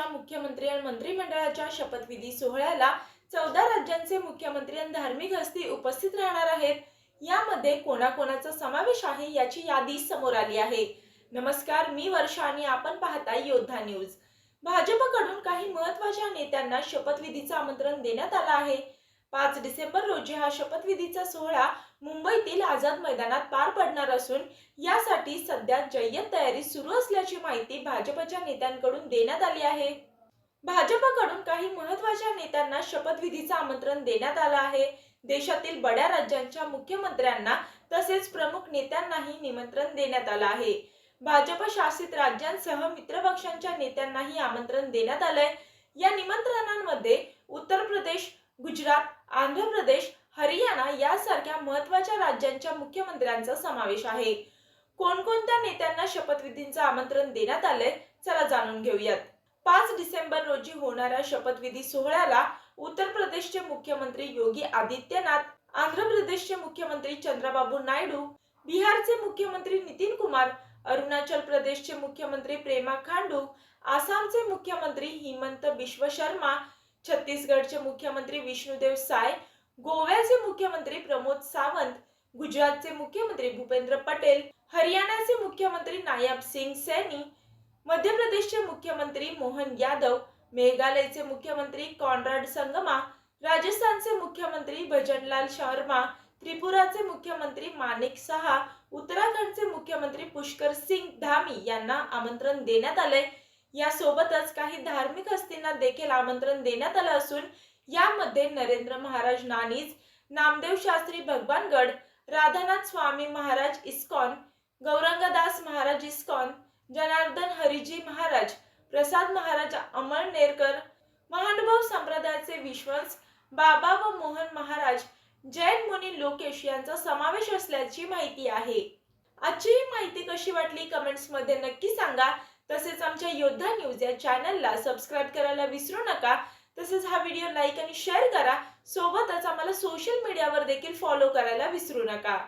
मुख्यमंत्री आणि मंत्रिमंडळाच्या शपथविधी सोहळ्याला चौदा राज्यांचे मुख्यमंत्री आणि धार्मिक हस्ती उपस्थित राहणार आहेत. यामध्ये कोणाकोणाचा समावेश आहे याची यादी समोर आली आहे. नमस्कार मी वर्षा आणि आपण पाहताय योद्धा न्यूज. भाजपकडून काही महत्त्वाच्या नेत्यांना शपथविधीचं आमंत्रण देण्यात आलं आहे. पाच डिसेंबर रोजी हा शपथविधीचा सोहळा मुंबईतील आझाद मैदानात पार पडणार असून यासाठी सध्या जय्यत तयारी सुरू असल्याची माहिती भाजपच्या नेत्यांकडून देण्यात आली आहे. भाजपकडून काही महत्त्वाच्या नेत्यांना शपथविधीचं आमंत्रण देण्यात आलं आहे. देशातील बड्या राज्यांच्या मुख्यमंत्र्यांना तसेच प्रमुख नेत्यांनाही निमंत्रण देण्यात आलं आहे. भाजप शासित राज्यांसह मित्रपक्षांच्या नेत्यांनाही आमंत्रण देण्यात आलंय. या निमंत्रणांमध्ये उत्तर प्रदेश गुजरात आंध्र प्रदेश हरियाणा यासारख्या महत्त्वाच्या राज्यांच्या मुख्यमंत्र्यांचा समावेश आहे. कोणकोणत्या नेत्यांना शपथविधींचं आमंत्रण देण्यात आलंय चला जाणून घेऊयात. पाच डिसेंबर रोजी होणाऱ्या शपथविधी सोहळ्याला उत्तर प्रदेशचे मुख्यमंत्री योगी आदित्यनाथ आंध्र प्रदेशचे मुख्यमंत्री चंद्राबाबू नायडू बिहारचे मुख्यमंत्री नितीन कुमार अरुणाचल प्रदेशचे मुख्यमंत्री प्रेमा खांडू आसामचे मुख्यमंत्री हिमंत बिश्व शर्मा छत्तीसगडचे मुख्यमंत्री विष्णुदेव साय गोव्याचे मुख्यमंत्री प्रमोद सावंत गुजरातचे मुख्यमंत्री भूपेंद्र पटेल हरियाणाचे मुख्यमंत्री नायब सिंग सैनी मध्य प्रदेशचे मुख्यमंत्री मोहन यादव मेघालयचे मुख्यमंत्री कॉनराड संगमा राजस्थानचे मुख्यमंत्री भजनलाल शर्मा त्रिपुराचे मुख्यमंत्री मानिक सहा उत्तराखंडचे मुख्यमंत्री पुष्कर सिंग धामी यांना आमंत्रण देण्यात आलंय. यासोबतच काही धार्मिक हस्तींना देखील आमंत्रण देण्यात आलं असून यामध्ये नरेंद्र महाराज नानीज नामदेव शास्त्री भगवानगड राधानाथ स्वामी महाराज इस्कॉन गौरंगदास महाराज इस्कॉन जनार्दन हरिजी महाराज प्रसाद महाराज अमळनेरकर महानुभाव संप्रदायाचे विश्वास बाबा व मोहन महाराज जैन मुनी लोकेश यांचा समावेश असल्याची माहिती आहे. आजची ही माहिती कशी वाटली? कमेंट्समध्ये नक्की सांगा. तसेच आमच्या योद्धा न्यूज या चॅनलला सबस्क्राईब करायला विसरू नका. तसेच हा व्हिडिओ लाईक आणि शेअर करा. सोबतच आम्हाला सोशल मीडियावर देखील फॉलो करायला विसरू नका.